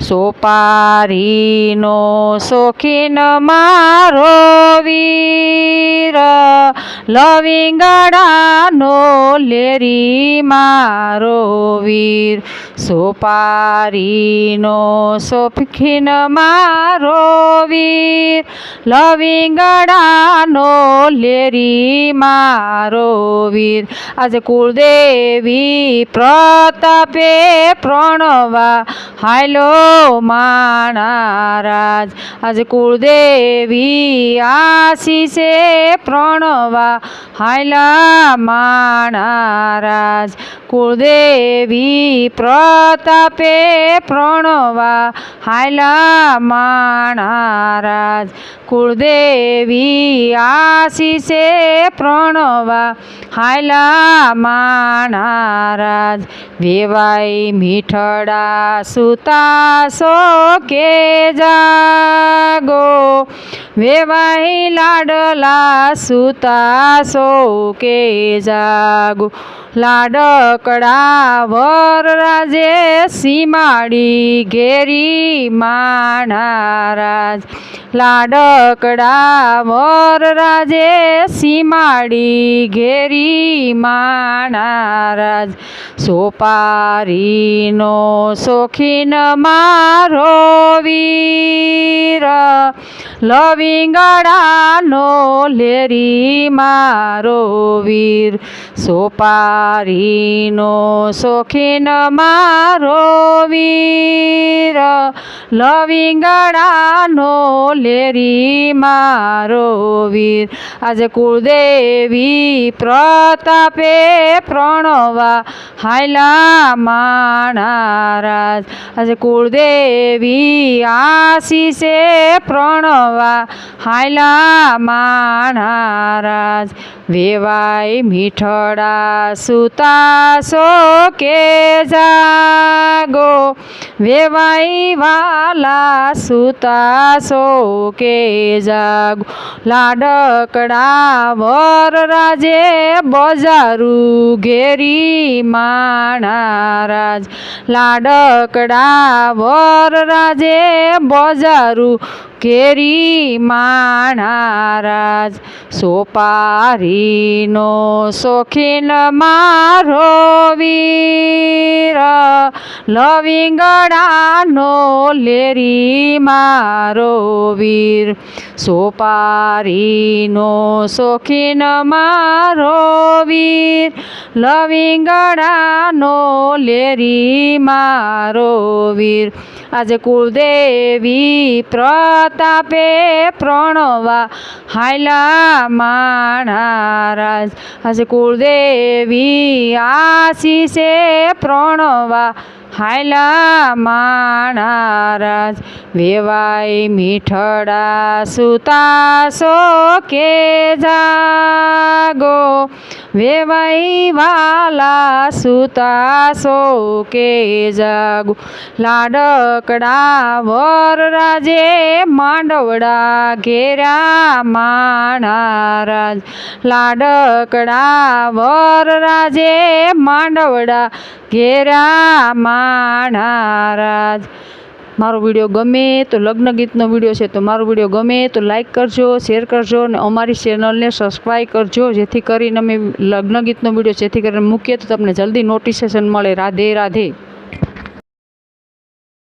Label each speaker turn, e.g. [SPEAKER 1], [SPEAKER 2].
[SPEAKER 1] સોપારીનો શોખીન મારો વીર. લવિંગડાનો લેરી મારો વીર. સોપારીનો શોખીન મારો વીર. લવિંગડાનો લેરી મારો વીર. આજે કુળદેવી પ્રતાપે પ્રણવા હાલો માણારાજ, આજે કુળદેવી આશીષે પ્રણવા. હાયલા માણારાજ, કુળદેવી પ્રતાપે પ્રણવા. હાયલા માણારાજ, કુળદેવી આશીષે પ્રણવા. હાયલા માણારાજ વેવાય મીઠડા સુતાસો કે જાગો વેવાઈ લાડલા સુતાસો કે જાગો. લાડકડા વર રાજે સીમાડી ઘેરી માણારાજ. લાડકડા વર રાજે સીમાડી ઘેરી માણારાજ. સોપારીનો શોખીન મારો વીર, લવિંગડાનો લેરી મારો વીર. સોપારીનો શોખીન મારો વીર લવિંગડાનો લેરી મારો વીર આજે કુળદેવી પ્રતાપે પ્રણવા હાયલા માણારાજ આજે કુળદેવી આશીષે પ્રણવા હાયલા માણારાજ વેવાય મીઠડા સુતાસો કે જાગો? વેવાઈ વાલા સુતાસો કે જાગો? લાડકડા વર રાજે બજારું ઘેરી માણારાજ લાડકડા વર રાજે બજારું ઘેરી માણારાજ સોપારીનો શોખીન મારો વીર. લવિંગડાનો લેરી મારો વીર, સોપારીનો શોખીન મારો વીર. લવિંગડાનો લેરી મારો વીર આજે કુળદેવી પ્રતાપે પ્રણવા હાયલા માણારાજ. આજે કુળદેવી આશીષે પ્રણવા હાયલા માણારાજ. વેવાય મીઠડા સુતાસો કે જાગો. વેવાઈ વાલા શોકે કે જાગો. લાડકડા વર રાજે માંડવડા ઘેરા માણારાજ લાડકડા વર રાજે માંડવડા ઘેરા માણારાજ મારો વીડિયો ગમે તો લગ્ન ગીતનો વીડિયો છે તો મારો વીડિયો ગમે તો લાઇક કરજો શેર કરજો અને અમારી ચેનલને સબસ્ક્રાઈબ કરજો. જેથી કરીને અમે લગ્ન ગીતનો વીડિયો જેથી કરીને મૂકીએ તો તમને જલ્દી નોટિફિકેશન મળે. રાધે રાધે.